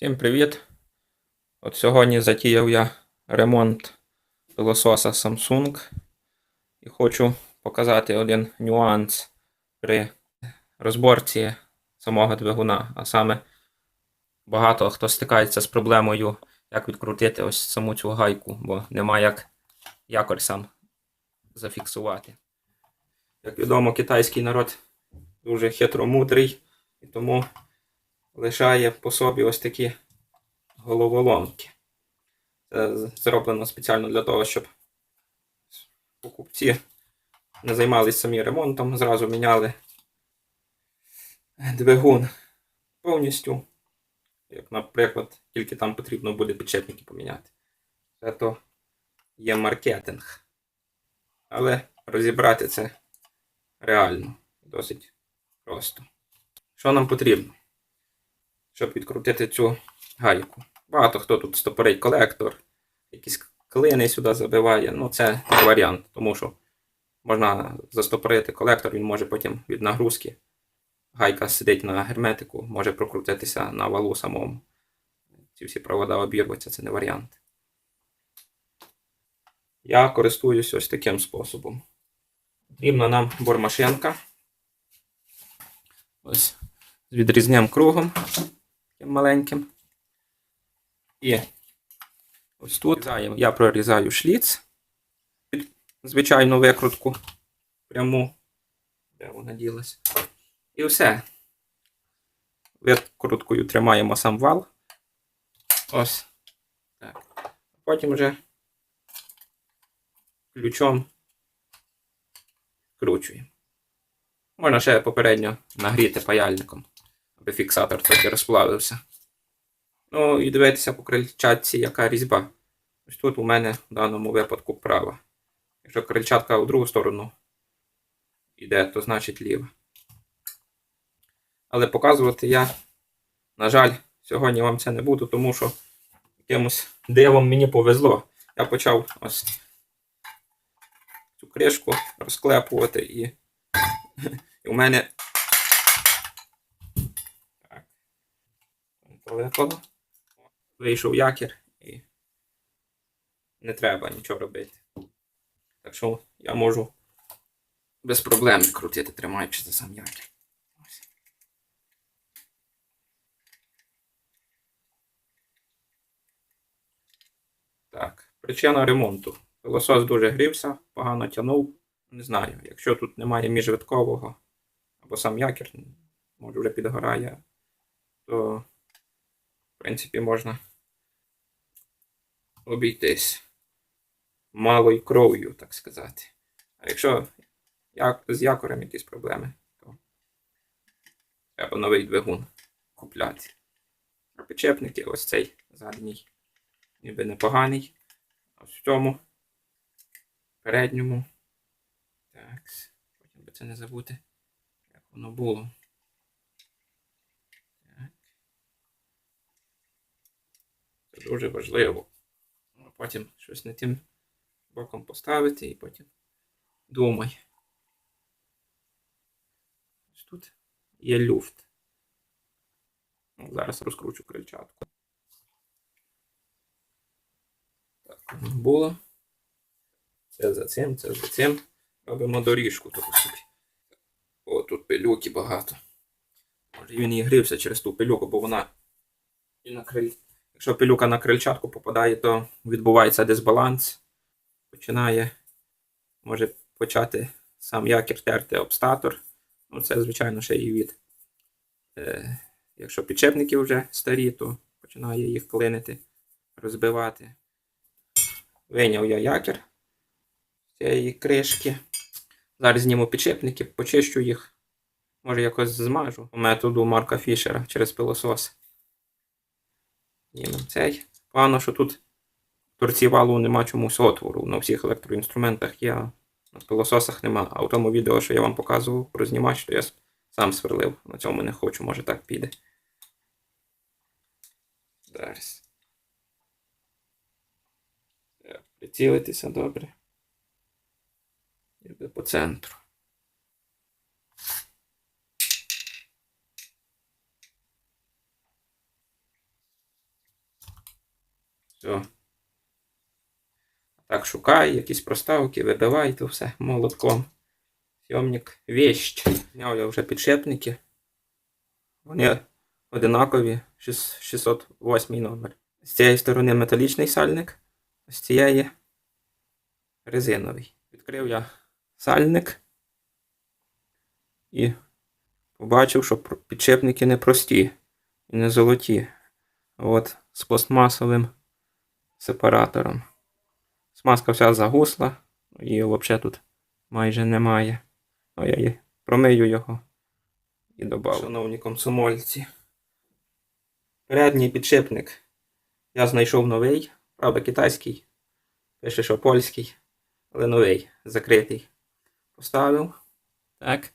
Всім привіт! От сьогодні затіяв я ремонт пилососа Samsung і хочу показати один нюанс при розборці самого двигуна. А саме багато хто стикається з проблемою, як відкрутити ось саму цю гайку, бо нема як якорь сам зафіксувати. Як відомо, китайський народ дуже хитромудрий і тому лишає по собі ось такі головоломки. Це зроблено спеціально для того, щоб покупці не займалися самі ремонтом, зразу міняли двигун повністю. Як, наприклад, тільки там потрібно буде підшипники поміняти. Це то є маркетинг. Але розібрати це реально досить просто. Що нам потрібно? щоб відкрутити цю гайку. Багато хто тут стопорить колектор, якісь клини сюди забиває. Ну, це не варіант, тому що можна застопорити колектор, він може потім від нагрузки. Гайка сидить на герметику, може прокрутитися на валу самому. Ці всі провода обірваться, це не варіант. Я користуюсь ось таким способом. Потрібна нам бормашинка. Ось з відрізним кругом таким маленьким. І ось тут я прорізаю шліц під звичайну викрутку пряму. Де вона ділась? І все. Викруткою тримаємо сам вал. Ось. Так. Потім вже ключом вкручуємо. Можна ще попередньо нагріти паяльником аби фіксатор трохи розплавився. Ну і дивитися по крильчатці, яка різьба. Ось тут у мене в даному випадку права. Якщо крильчатка у другу сторону йде, то значить ліва. Але показувати я, на жаль, сьогодні вам це не буду, тому що якимось дивом мені повезло. Я почав ось цю кришку розклепувати і, і у мене Полетало. Вийшов якір і не треба нічого робити. Так що я можу без проблем крутити, тримаючи за сам якір. Так, причина ремонту. Пилосос дуже грівся, погано тягнув. Не знаю, якщо тут немає міжвиткового або сам якір, може вже підгорає, то в принципі, можна обійтись малою кров'ю, так сказати. А якщо як, з якорем якісь проблеми, то треба новий двигун купляти. А підчепники ось цей задній, ніби непоганий. А в цьому передньому. Так, потім би це не забути, воно було. Це дуже важливо. А потім щось не тим боком поставити і потім думай. Ось тут є люфт. Ну, Зараз розкручу крильчатку. Так, воно було. Це за цим, це за цим. Робимо доріжку таку собі. О, тут пилюки багато. Може він і грівся через ту пилюку, бо вона і на криль. Якщо пилюка на крильчатку попадає, то відбувається дисбаланс. Починає, може почати сам якір терти об статор. Ну, це, звичайно, ще і від. Е, якщо підшипники вже старі, то починає їх клинити, розбивати. Вийняв я якір з цієї кришки. Зараз зніму підшипники, почищу їх. Може якось змажу по методу Марка Фішера через пилосос. Знімемо цей. Погано, що тут торці валу нема чомусь отвору. На всіх електроінструментах є, на пилососах нема. А в тому відео, що я вам показував про знімач, то я сам сверлив. На цьому не хочу, може так піде. Зараз. Прицілитися добре центру. Все. Так, шукай якісь проставки, вибивай то все молотком. Сьомник вещь. Зняв я вже підшипники. Вони одинакові 608 номер. З цієї сторони металічний сальник, з цієї резиновий. Відкрив я сальник і побачив, що підшипники не прості і не золоті. От з пластмасовим сепаратором. Смазка вся загусла, її взагалі тут майже немає. Ну, я її промию його і додав. Шановні комсомольці. Передній підшипник я знайшов новий, правда, китайський. Пише, що польський, але новий, закритий. Поставив. Так.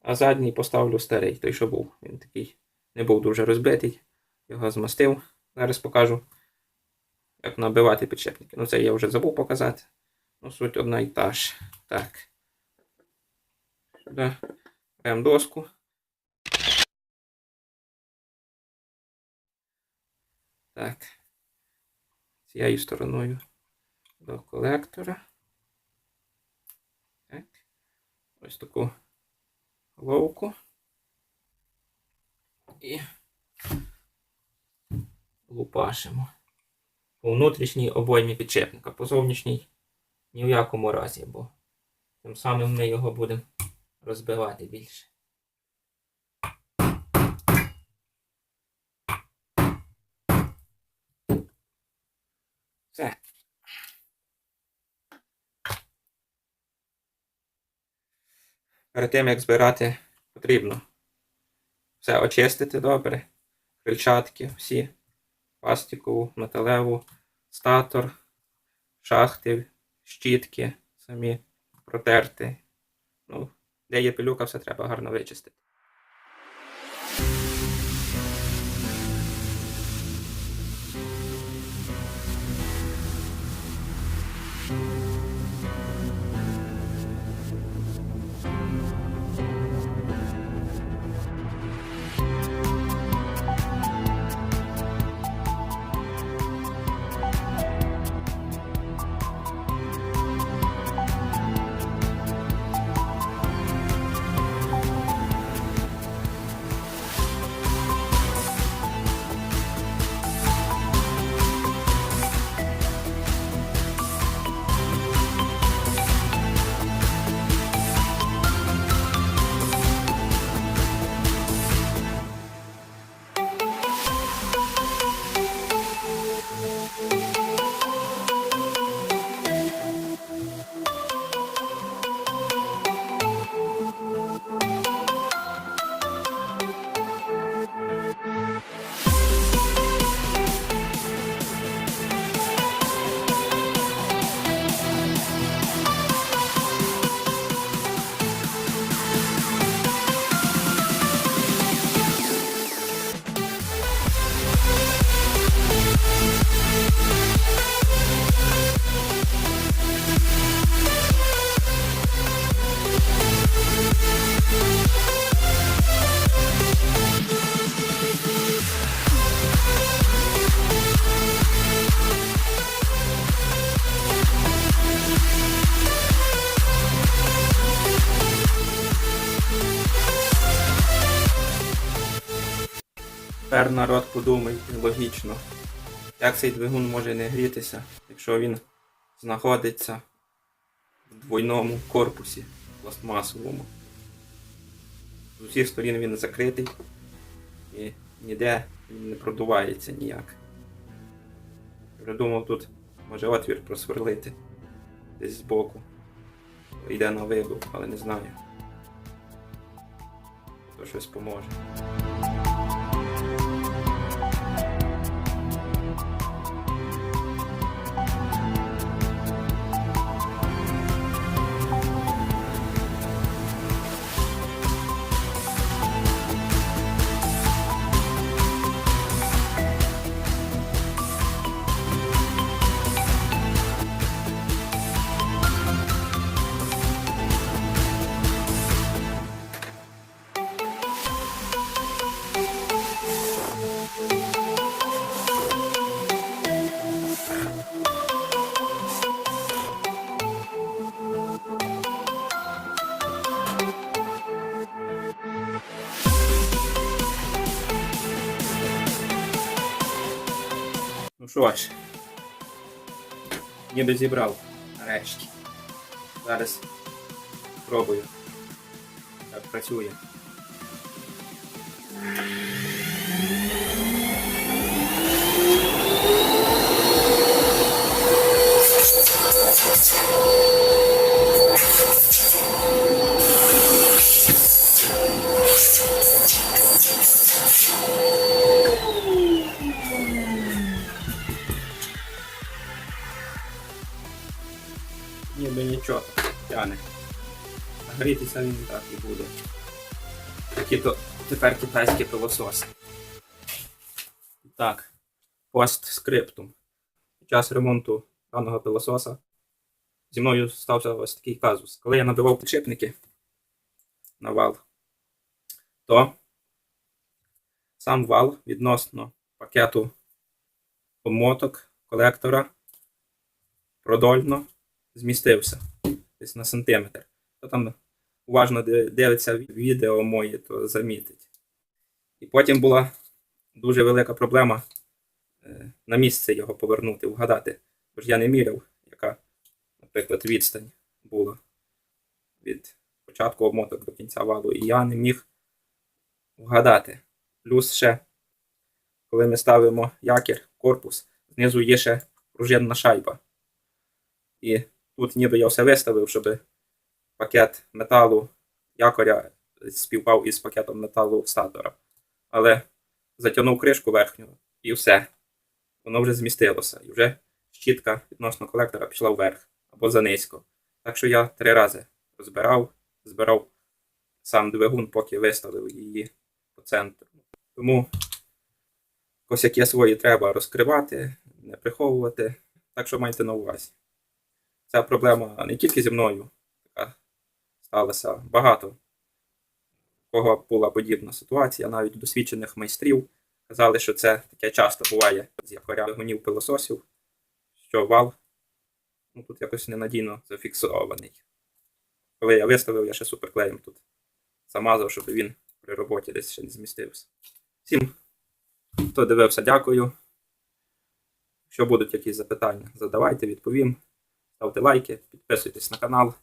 А задній поставлю старий, той, що був. Він такий не був дуже розбитий. Його змастив. Зараз покажу, як набивати підшипники. Ну, це я вже забув показати. Ну, суть одна і та ж. Так. Сюди беремо доску. Так. Цією стороною до колектора. Так. Ось таку ловку І лупашимо. По внутрішній обоймі підчепника, по зовнішній ні в якому разі, бо тим самим ми його будемо розбивати більше. Все. Перед тим, як збирати, потрібно все очистити добре. Крильчатки всі, пластикову, металеву, статор, шахти, щітки самі протерти. Ну, де є пилюка, все треба гарно вичистити. Тепер народ подумає логічно, як цей двигун може не грітися, якщо він знаходиться в двойному корпусі пластмасовому. З усіх сторін він закритий і ніде він не продувається ніяк. Вже думав тут може отвір просверлити десь збоку. Йде на вибух, але не знаю. То щось поможе. Що ж, ніби зібрав нарешті. Зараз пробую. Так працює. А грітися він так і буде. Такі то тепер китайські пилососи. Так, постскриптум. Під час ремонту даного пилососа зі мною стався ось такий казус. Коли я набивав підшипники на вал, то сам вал відносно пакету обмоток колектора продольно змістився десь на сантиметр. Хто там уважно дивиться відео моє, то замітить. І потім була дуже велика проблема е, на місце його повернути, вгадати. Бо ж я не міряв, яка, наприклад, відстань була від початку обмоток до кінця валу. І я не міг вгадати. Плюс ще, коли ми ставимо якір, корпус, знизу є ще пружинна шайба. І тут ніби я все виставив, щоб пакет металу якоря співпав із пакетом металу статора. Але затягнув кришку верхню і все. Воно вже змістилося. І вже щітка відносно колектора пішла вверх або занизько. Так що я три рази розбирав, збирав сам двигун, поки виставив її по центру. Тому косяки свої треба розкривати, не приховувати. Так що майте на увазі. Ця проблема не тільки зі мною сталася. Багато кого була подібна ситуація, навіть досвідчених майстрів казали, що це таке часто буває з якоря двигунів пилососів, що вал ну, тут якось ненадійно зафіксований. Коли я виставив, я ще суперклеєм тут замазав, щоб він при роботі десь ще не змістився. Всім, хто дивився, дякую. Якщо будуть якісь запитання, задавайте, відповім. Ставте лайки, підписуйтесь на канал.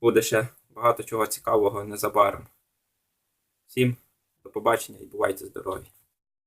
Буде ще багато чого цікавого незабаром. Всім до побачення і бувайте здорові!